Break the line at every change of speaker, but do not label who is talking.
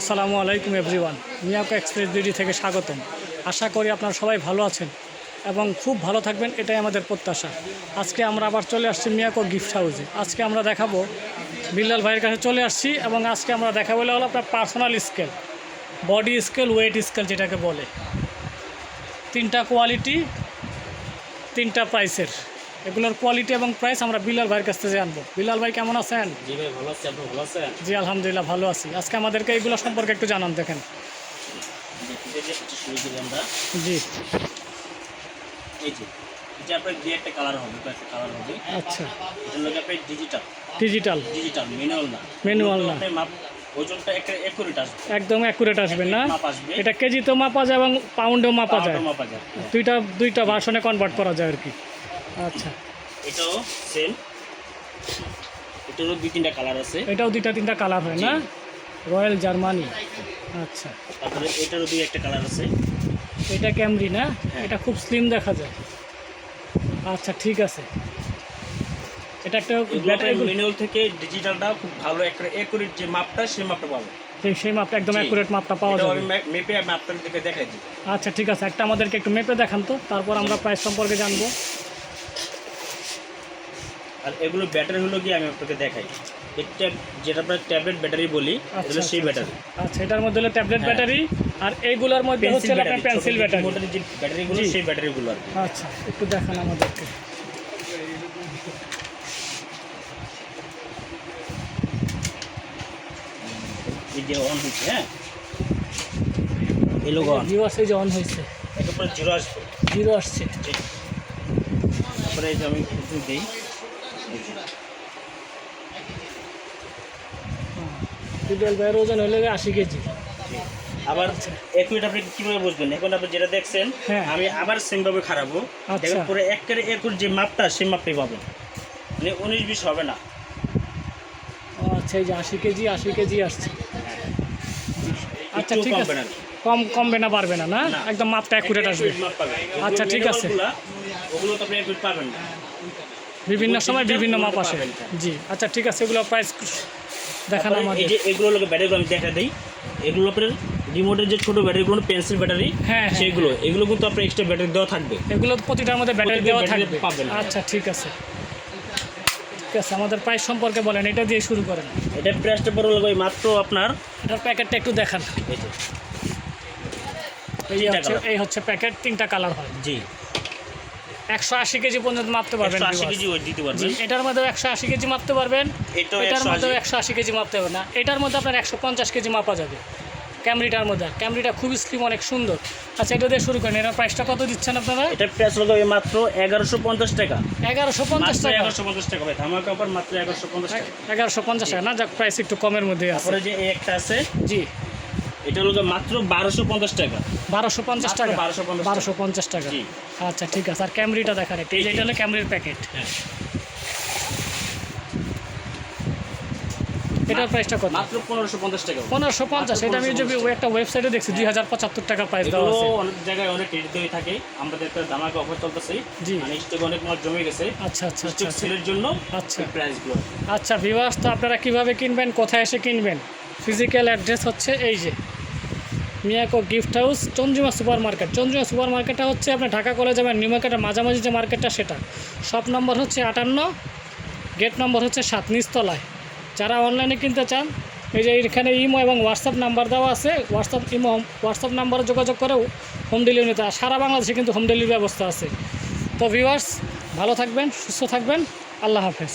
আসসালামু আলাইকুম everyone Miyako express BD থেকে স্বাগতম। আশা করি আপনারা সবাই ভালো আছেন এবং খুব ভালো থাকবেন, এটাই আমাদের প্রত্যাশা। আজকে আমরা আবার চলে আসছি মিয়াকো গিফট হাউসে আজকে আমরা দেখাবো, বিল্লাল ভাইয়ের কাছে চলে আসছি এবং আজকে আমরা দেখাবো হলো আপনার personal scale body scale weight scale যেটাকে বলে। তিনটা কোয়ালিটি তিনটা প্রাইসের এগুলোর কোয়ালিটি এবং প্রাইস আমরা বিলাল ভাইয়ের কাছ থেকে জানব বিলাল ভাই কেমন আছেন?
জি ভাই ভালো আছি। আপনি ভালো আছেন?
জি আলহামদুলিল্লাহ ভালো আছি। আজকে আমাদেরকে এগুলো সম্পর্কে একটু জানান দেখেন। জি।
এই যে এটা আপনার দুই একটা কালার হবে কয়েকটা কালার হবে।
আচ্ছা।
এটা লোক আপনার ডিজিটাল
ডিজিটাল
ডিজিটাল ম্যানুয়াল না।
Manual না।
মাপ ওজনটা একটা আসবে।
একদম অ্যাকুরেট আসবে না? এটা কেজিতেও মাপা যায় এবং পাউন্ডেও মাপা যায়।
মাপা যায়।
দুইটা দুইটা ভার্সনে কনভার্ট করা যায় আর কি। আচ্ছা।
এটাও সেম এটারও দুই তিনটা কালার আছে।
এটাও দুইটা তিনটা কালার হয় না? রয়্যাল জার্মানি আচ্ছা।
তারপরে এটারও দুই একটা কালার আছে।
এটা ক্যামরি না? এটা খুব স্লিম দেখা যায়। আচ্ছা ঠিক আছে। এটা একটা ব্যাটারি
ম্যানুয়াল থেকে ডিজিটালটা খুব ভালো একটা একুরেট যে মাপটা সেই মাপটা পাবে
সেই মাপটা একদম
জি।
অ্যাকুরেট মাপটা পাওয়া যাবে।
মেপে দিকে দেখাই দিই।
আচ্ছা ঠিক আছে। একটা আমাদেরকে একটু মেপে দেখান তো। তারপর আমরা প্রাইস সম্পর্কে জানব।
আর এগুলো ব্যাটারি হলো কি আমি আপনাকে দেখাই। এটা যেটা আমরা ট্যাবলেট ব্যাটারি বলি এটা
আচ্ছা
সেই
আচ্ছা,
ব্যাটারি
আচ্ছা এটার মধ্যে হলো ট্যাবলেট। ব্যাটারি আর এইগুলোর মধ্যে হচ্ছে আপনার পেন্সিল ব্যাটারি
মোটরের যে ব্যাটারিগুলো। সেই ব্যাটারিগুলো আর
আচ্ছা একটু দেখান আমাদেরকে।
এই যে অন হচ্ছে হ্যাঁ? এই লোক অন
ভিউয়ার্স এই যে অন হয়েছে।
একেবারে জিরো আসবে।
জিরো আসছে।
তারপরে এই যে আমি দিই এই যে।
টুয়েলভ বাইয়ের ওজন হলে আশি কেজি।
আবার এক মিনিট আপনি কীভাবে বুঝবেন? এখন আপনি যেটা দেখছেন
হ্যাঁ।
আমি আবার সেমভাবে খারাপও
আচ্ছা।
দেখেন পুরো একের একুর যে মাপটা সেই মাপটাই পাবেন। মানে উনিশ বিশ হবে না।
আচ্ছা এই যে আশি কেজি আশি কেজি আসছে। আচ্ছা ঠিক আছে। কম কমবে না পারবে না না। একদম মাপটা অ্যাকুরেট আসবে। আচ্ছা, ঠিক আছে।
ওগুলো তো আপনি পাবেন না।
বিভিন্ন সময় বিভিন্ন মাপ আসে। জি। আচ্ছা ঠিক আছে এগুলো প্রাইস দেখান
এই যে এগুলো লোক ব্যাটারিগুলো আমি দেখা দিই এগুলো আপনার রিমোটের যে ছোট ব্যাটারিগুলো পেন্সিল ব্যাটারি
হ্যাঁ, হ্যাঁ,
সেইগুলো এগুলো কিন্তু আপনার এক্সট্রা ব্যাটারি দেওয়া থাকবে।
এগুলো প্রতিটার মধ্যে ব্যাটারি দেওয়া থাকবে।
পাবেন।
আচ্ছা ঠিক আছে। ঠিক আছে আমাদের প্রাইস সম্পর্কে বলেন এটা দিয়ে শুরু করেন।
এটা প্রাইসটা পড়ে লাগবে মাত্র আপনার
এটার প্যাকেটটা একটু দেখান।
এই
হচ্ছে এই হচ্ছে প্যাকেট তিনটা কালার হয়।
জি।
একশো আশি কেজি পর্যন্ত মাপতে পারবেন
আশি কেজি ওয়েট দিতে পারবেন।
এটার মধ্যেও একশো আশি কেজি মাপতে পারবেন এটার
আশি
একশো আশি কেজি মাপতে হবে না। এটার মধ্যে আপনার একশো পঞ্চাশ কেজি মাপা যাবে ক্যামরিটার মধ্যে। ক্যামরিটা খুবই স্লিম অনেক সুন্দর। আচ্ছা এটা দিয়ে শুরু করেন। এটার প্রাইসটা কত দিচ্ছেন আপনারা?
এটা প্রাইস লাগাবে মাত্র এগারোশো পঞ্চাশ টাকা।
এগারোশো পঞ্চাশ টাকা।
এগারোশো পঞ্চাশ টাকা ভাই। ধামাকা অফার মাত্র এগারোশো পঞ্চাশ টাকা।
এগারোশো পঞ্চাশ টাকা। না যাক প্রাইস একটু কমের মধ্যে আছে।
যে একটা আছে
জি।
এটা হলো মাত্র বারোশো পঞ্চাশ টাকা।
বারোশো পঞ্চাশ টাকা?
1250
বারোশো পঞ্চাশ টাকা। আচ্ছা ঠিক আছে। আর ক্যামরিটা দেখান একটা। এটা হলো ক্যামরির প্যাকেট।
হ্যাঁ।
এটার প্রাইসটা কত?
মাত্র পনেরোশো পঞ্চাশ টাকা।
পনেরোশো পঞ্চাশ। এটা আমি যদি একটা ওয়েবসাইটে দেখছি দুই হাজার পঁচাত্তর টাকা প্রাইস দেওয়া আছে।
অনেক জায়গায় অনেক রেট দিয়ে থাকে। আমাদের একটা দামাকা অফার চলতেছে।
জি।
মানে স্টক অনেক মাল জমে গেছে।
আচ্ছা আচ্ছা আচ্ছা।
সেলের জন্য
আচ্ছা।
প্রাইসগুলো
আচ্ছা ভিভার্স তো আপনারা কীভাবে কিনবেন কোথায় এসে কিনবেন? ফিজিক্যাল অ্যাড্রেস হচ্ছে এই যে। Miyako gift house Chandrima super market Chandrima super মার্কেটটা হচ্ছে আপনার ঢাকা কলেজ এবং নিউ মার্কেটের মাঝামাঝি যে মার্কেটটা সেটা। শপ নম্বর হচ্ছে আটান্ন গেট নম্বর হচ্ছে সাত, নিচতলায়। যারা অনলাইনে কিনতে চান, এই যে এখানে ইমো এবং হোয়াটসঅ্যাপ নাম্বার দেওয়া আছে হোয়াটসঅ্যাপ ইমো হোয়াটসঅ্যাপ নাম্বারে যোগাযোগ করেও হোম ডেলিভারি নিতে সারা বাংলাদেশে কিন্তু হোম ডেলিভারি ব্যবস্থা আছে। তো ভিউয়ার্স ভালো থাকবেন, সুস্থ থাকবেন। আল্লাহ হাফেজ।